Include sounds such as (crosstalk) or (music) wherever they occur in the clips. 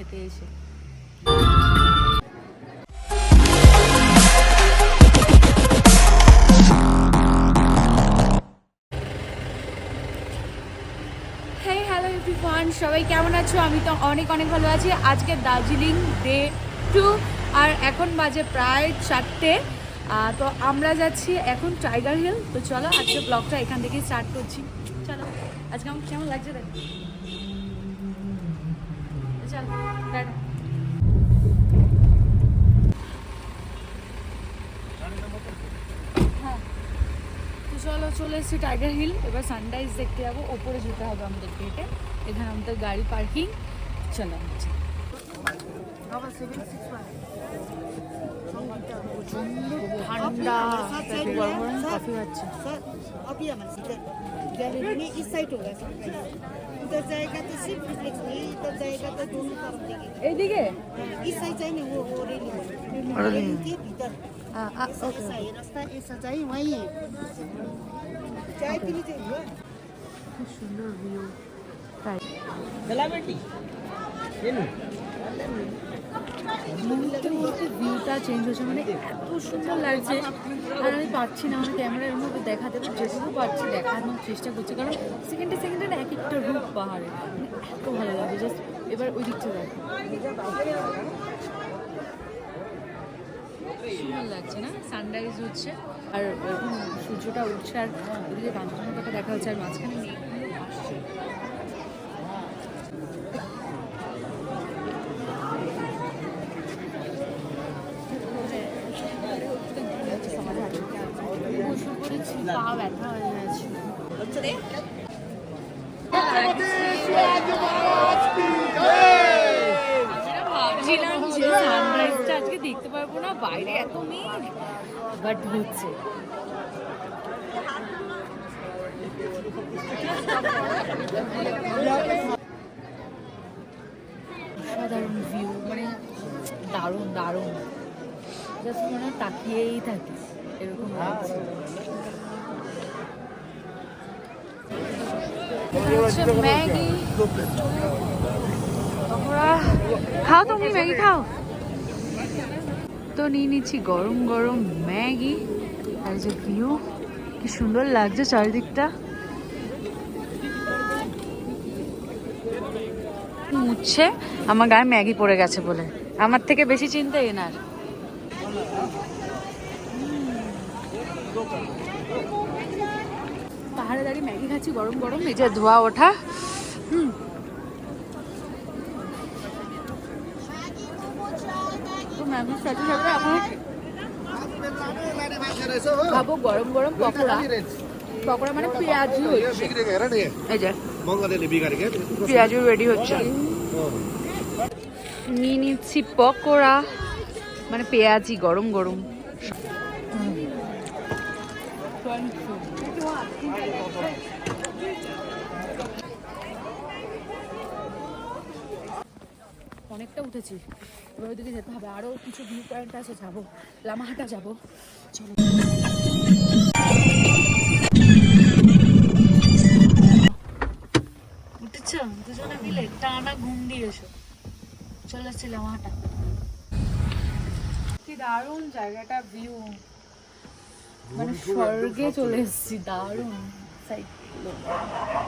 খেতে এসে। সবাই কেমন আছো? আমি তো অনেক অনেক ভালো আছি। আজকে দার্জিলিং ডে টু আর এখন বাজে প্রায় চারটে। তো আমরা যাচ্ছি এখন টাইগার হিল তো চলো আজকে ব্লগটা এখান থেকেই স্টার্ট করছি। চলো, আজকে আমার কেমন লাগছে চলো টাটা। হ্যাঁ। তো চলো চলে এসেছি টাইগার হিল এবার সানরাইজ দেখতে যাব। ওপরে যেতে হবে আমাদেরকে হেঁটে এখানে আমাদের গাড়ি পার্কিং চলো ঠান্ডা। গরম গরম কফি খাচ্ছে ঈদের জায়গাতে শিব রিফ্লেক্স ঈদের জায়গাতে দোনো তরফ দিকে। এইদিকে? ইসাই চাই নি ও ওরে নি ওরে নি ভিতর। রাস্তা এসা চাই ওই। চাই পিলি সুন্দর ভিউ তাই বেলা বেটি মুহূর্তে মুহূর্তে ভিউটা চেঞ্জ হচ্ছে মানে এত সুন্দর লাগছে। আর আমি পারছি না আমার ক্যামেরার মধ্যে দেখাতে যেটুকু পারছি, দেখানোর চেষ্টা করছি। কারণ সেকেন্ডে সেকেন্ডে না এক একটা রূপ পাহাড়ে মানে এত ভালো লাগে। জাস্ট এবার ওই দিকটা দেখো। সুন্দর লাগছে না? সানরাইজ হচ্ছে। আর সূর্যটা উঠছে, আর ওদিকে কাঞ্চনজঙ্ঘাটা দেখা হচ্ছে, আর মাঝখানে মেঘগুলো আসছে বসে পড়েছি হয়ে আজকে দেখতে পারব না বাইরে এত বাট হচ্ছে অসাধারণ ভিউ মানে দারুণ দারুণ জাস্ট মনে তাকিয়েই থাকি এরকম এটা হচ্ছে ম্যাগি খাও তুমি ম্যাগি, খাও। তো নিয়ে নিচ্ছি গরম গরম ম্যাগি। আর যে ভিউ, কি সুন্দর লাগছে চারিদিকটা। মুছছে আমার গায়ে ম্যাগি পড়ে গেছে বলে। আমার থেকে বেশি চিন্তা এনার। পাহাড়ে দাঁড়িয়ে ম্যাগি খাচ্ছি, গরম গরম। এই যে ধোয়া ওঠা। হুম। খাব গরম গরম পকোড়া। পকোড়া মানে পেঁয়াজি হচ্ছে রেডি হচ্ছে। নিয়ে নিচ্ছি পকোড়া মানে পেঁয়াজি, গরম গরম। অনেকটা উঠেছি। এবার ওইদিকে যেতে হবে। আরও কিছু ভিউ পয়েন্ট আছে, যাব। লামাহাটা যাব। চলো। দুজনে মিলে টানা ঘুম দিয়েছ চলে এসছি লামাহাটা। কি দারুণ জায়গাটা ভিউ মানে স্বর্গে চলে এসেছি দারুণ সাইড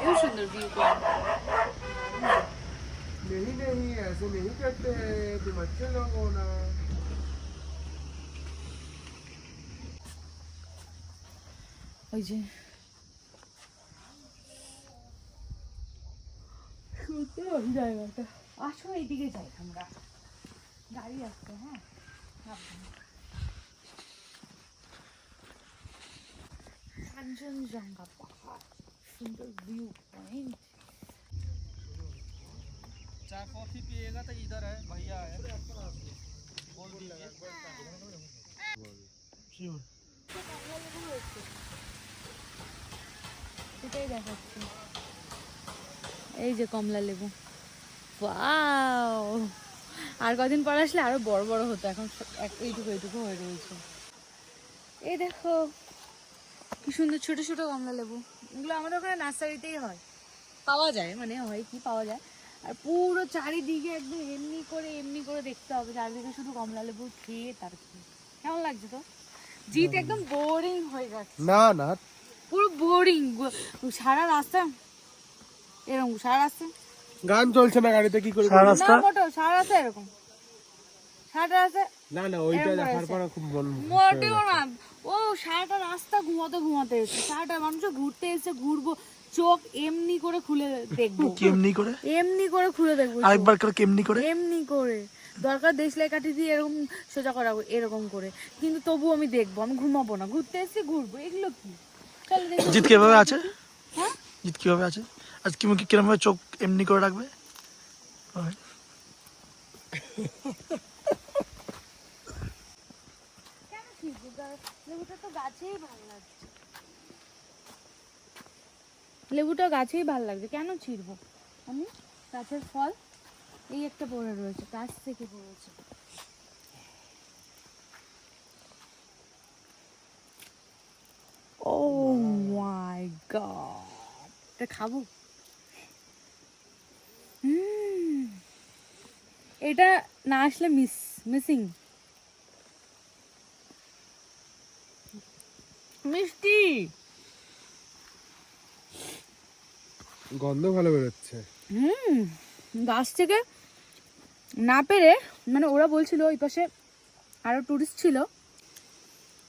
খুব সুন্দর ভিউ পয়েন্ট नहीं नहीं ऐसे नहीं करते हैं तुम अच्छे लोग हो ना ওই যে সুন্দর জায়গাটা আসো এইদিকে যাই আমরা গাড়ি আসছে হ্যাঁ কাঞ্চনজঙ্ঘা পাহাড় সুন্দর ভিউ পয়েন্ট चाय कॉफी पिएगा तो इधर है भैया है बोल दीजिए সেটাই দেখাচ্ছি এই যে কমলা লেবু ওয়াও আর কদিন পর আসলে আরো বড় বড় হতো এখন সব- এক- এইটুকু এইটুকু হয়ে রয়েছে এই দেখো কি সুন্দর ছোট ছোট কমলা লেবু। এগুলো আমাদের ওখানে নার্সারিতেই হয়। পাওয়া যায় মানে হয় কি পাওয়া যায়। আর পুরো চারিদিকে একদম এমনি করে এমনি করে দেখতে হবে। চারিদিকে শুধু কমলা লেবু খেয়ে তার কেমন লাগছে তো? জিত একদম বোরিং হয়ে যাচ্ছে না না। পুরো বোরিং সারা রাস্তা। এরকম সারা রাস্তা। গান চলছে না গাড়িতে কি করে না মোটেও সারা রাস্তা এরকম। সারা রাস্তা না না ওইটা দেখার পরে খুব মন মোটেও না। ও সারাটা রাস্তা ঘুমাতে ঘুমাতে এসে সারাটা মানুষ ঘুরতে এসে ঘুরবো চোখ এমনি করে খুলে দেখব। (laughs) কেমনি করে? এমনি করে খুলে দেখব চোখ। আরেকবার করে কেমনি করে? এমনি করে। দরকার দেশলাই কাঠি দিয়ে এরকম সোজা করা এরকম করে। কিন্তু তবু আমি দেখব আমি ঘুমাবো না। ঘুরতে এসে ঘুরবো এগুলো কি? দেখি। কীভাবে আছে? হ্যাঁ? জিৎ কীভাবে আছে? আজ কি কিরম ভাবে চোখ এমনি করে রাখবে (laughs) ওই। কেন ছিড়বো গা- লেবুটা তো গাছেই ভালো লাগছে। লেবুটা গাছেই ভালো লাগছে। কেন ছিড়বো? আমি গাছের ফল এই একটা পড়ে রয়েছে গাছ থেকে পড়েছে। ও মাই গড এটা খাব? হুম। এটা না আসলে মিস মিসিং মিষ্টি। গন্ধ ভালো বেরোচ্ছে। হুম গাছ থেকে না পেরে মানে ওরা বলছিল ওই পাশে আরও টুরিস্ট ছিল।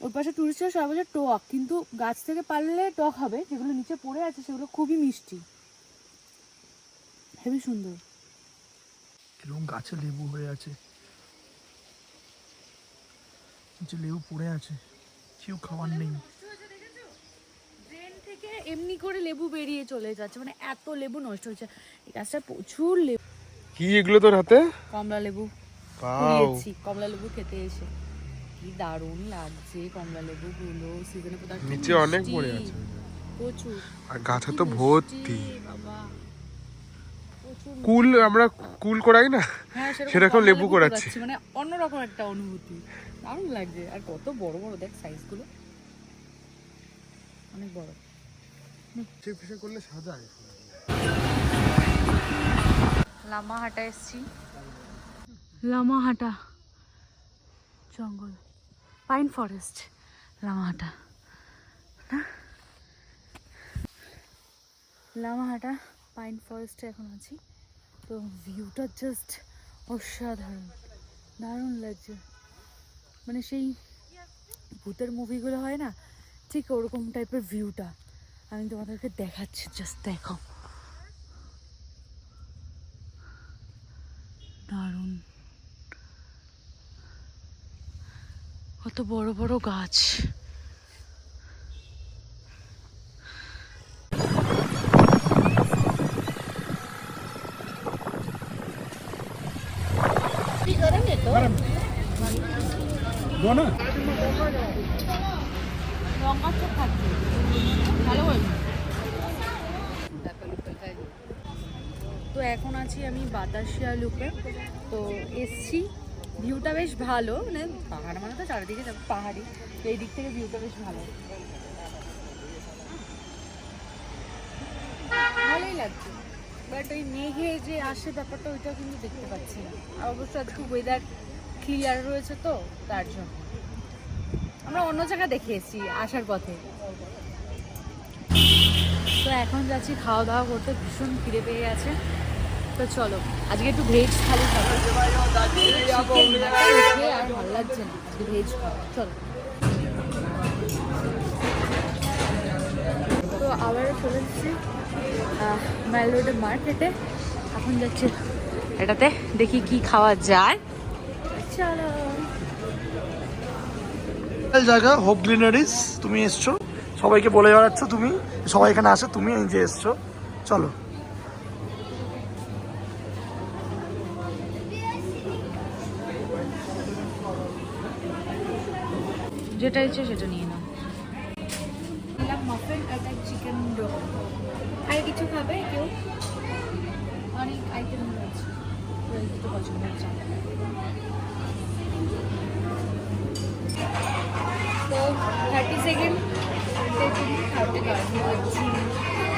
ওই পাশে টুরিস্ট ছিল সবাই বলছে টক কিন্তু গাছ থেকে পারলে টক হবে। যেগুলো নিচে পড়ে আছে সেগুলো খুবই মিষ্টি। হেবি সুন্দর। এরকম গাছে লেবু হয়ে আছে। নিচে লেবু পড়ে আছে। কেউ খাবার নেই। এমনি করে লেবু বেরিয়ে চলে যাচ্ছে মানে এত লেবু নষ্ট হচ্ছে। এই গাছটা প্রচুর লেবু। কি এগুলো তোর হাতে? কমলা লেবু কুড়িয়েছি। কমলা লেবু খেতে এসে। কি দারুণ লাগছে কমলা লেবু গুলো সিজনে নিচে অনেক পড়ে আছে। প্রচুর। আর গাছে তো ভর্তি। কুল আমরা কুল করাই না? হ্যাঁ সেরকম লেবু করাচ্ছি। মানে অন্যরকম একটা অনুভূতি। দারুণ লাগছে। আর কত বড় বড় দেখ সাইজগুলো অনেক বড়। ফিসে করলে সাজায় লামাহাটা এসছি। লামাহাটা জঙ্গল, পাইন ফরেস্ট, লামাহাটা। না? লামাহাটা, পাইন ফরেস্টে এখন আছি। তো ভিউটা জাস্ট অসাধারণ, দারুণ লাগছে। মানে সেই ভূতের মুভিগুলো হয় না, ঠিক ওরকম টাইপের ভিউটা আমি তোমাদেরকে দেখাচ্ছি জাস্ট দেখো। দারুণ। কত বড় বড় গাছ লঙ্কা চোখ খাচ্ছি ভালো হয়েছে তো এখন আছি আমি বাতাসিয়া লুপে। তো এসছি। ভিউটা বেশ ভালো মানে পাহাড় মানে তো চারিদিকে পাহাড়ি, এই দিক থেকে ভিউটা বেশ ভালো। ভালোই লাগছে। বাট ওই মেঘে যে আসে ব্যাপারটা ওইটাও কিন্তু দেখতে পাচ্ছি না। আর অবশ্য আজকে ওয়েদার ক্লিয়ার রয়েছে তো, তার জন্য। আমরা অন্য জায়গা দেখে এসেছি আসার পথে। তো এখন যাচ্ছি, খাওয়া দাওয়া করতে, ভীষণ ফিরে পেয়ে গেছে। তো চলো, আজকে একটু ভেজ উঠে আর ভালো লাগছে না ভেজ চলো। তো আবারও চলে এসেছি মাইল রোডের মার্কেটে এখন যাচ্ছি এটাতে, দেখি কি খাওয়া যায়। চলো। জায়গা হোপ গ্রিনারিজ তুমি এসছো। সবাইকে বলে বেড়াচ্ছ তুমি, সবাই এখানে আসে, তুমি যে এসছো। চলো। যেটা ইচ্ছে সেটা নিয়ে নাও। একটা চিকেন আর কিছু খাবে কেউ? অনেক আইটেম রয়েছে। খেতে পছন্দ তো থার্টি সেকেন্ড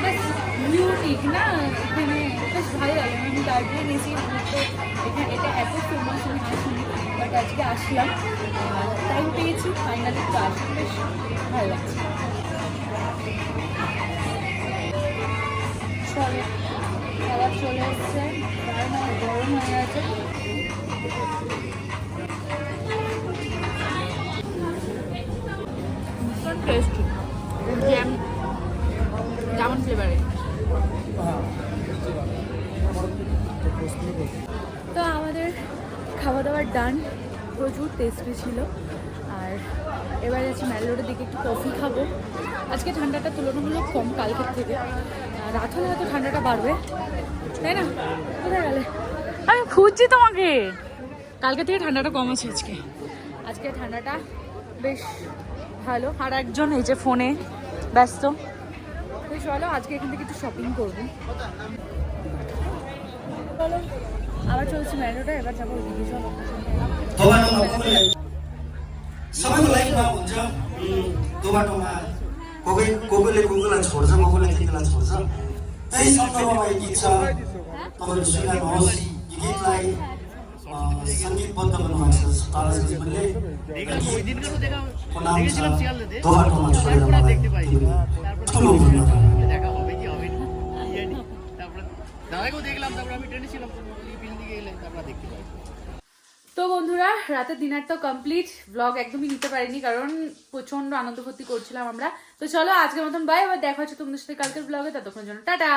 বাস ইউনিক না? এখানে বেশ ভালো লাগে আমি এসে ঘুরতে এখানে এটা এত ফেমাস আমি আসিনি বাট আজকে আসলাম। টাইম পেয়েছি ফাইনালি তো আসলাম, বেশ ভালো লাগছে। চলো খাবার চলে এসছে গরম হয়ে ভীষণ টেস্টি জ্যাম যেমন ফ্লেভারে তো আমাদের খাওয়া প্রচুর টেস্টি ছিল। আর এবার যাচ্ছি ম্যালোডের দিকে একটু কফি খাব। আজকে ঠান্ডাটা তুলনামূলক কম কালকের থেকে। আর রাত হলে হয়তো ঠান্ডাটা বাড়বে। তাই না? কোথায় গেলে? আমি খুঁজছি তোমাকে। কালকে থেকে ঠান্ডাটা কম আছে আজকে। আজকে ঠান্ডাটা বেশ ভালো। আর একজন এই যে ফোনে ব্যস্ত। তো চলো আজকে এখান থেকে একটু শপিং করব। চলো। আবার চলছে ম্যালোটা এবার যাবো ওইদিকে চলো दोबाटोमा कसले सबैको लाइफमा हुन्छ उम्, दोबाटोमा को कोही को कोहीले को कोहीलाई छोड्छ को कोहीले के केलाई छोड्छ त्यही सन्दर्भमा यो गीत छ तपाईँले सुनिरहनुहोस् यो गीतलाई अ, सङ्गीतबद्ध गर्नुभएको छ ताराजीले को नाम छ दोबाटोमा छोडेर मलाई तिमीले ठुलो भुल्न দেখা হবে কি হবে না কি জানি তারপরে দাদাকেও দেখলাম তারপরে আমি ট্রেনে ছিলাম তারপরে দেখতে পাই। তো বন্ধুরা, রাতের ডিনার তো কমপ্লিট ব্লগ একদমই নিতে পারিনি কারণ প্রচণ্ড আনন্দ ভর্তি করছিলাম আমরা। তো চলো আজকের মতন বাই আবার দেখা হচ্ছে তোমাদের সাথে কালকের ব্লগে ততক্ষণ জন্য টাটা!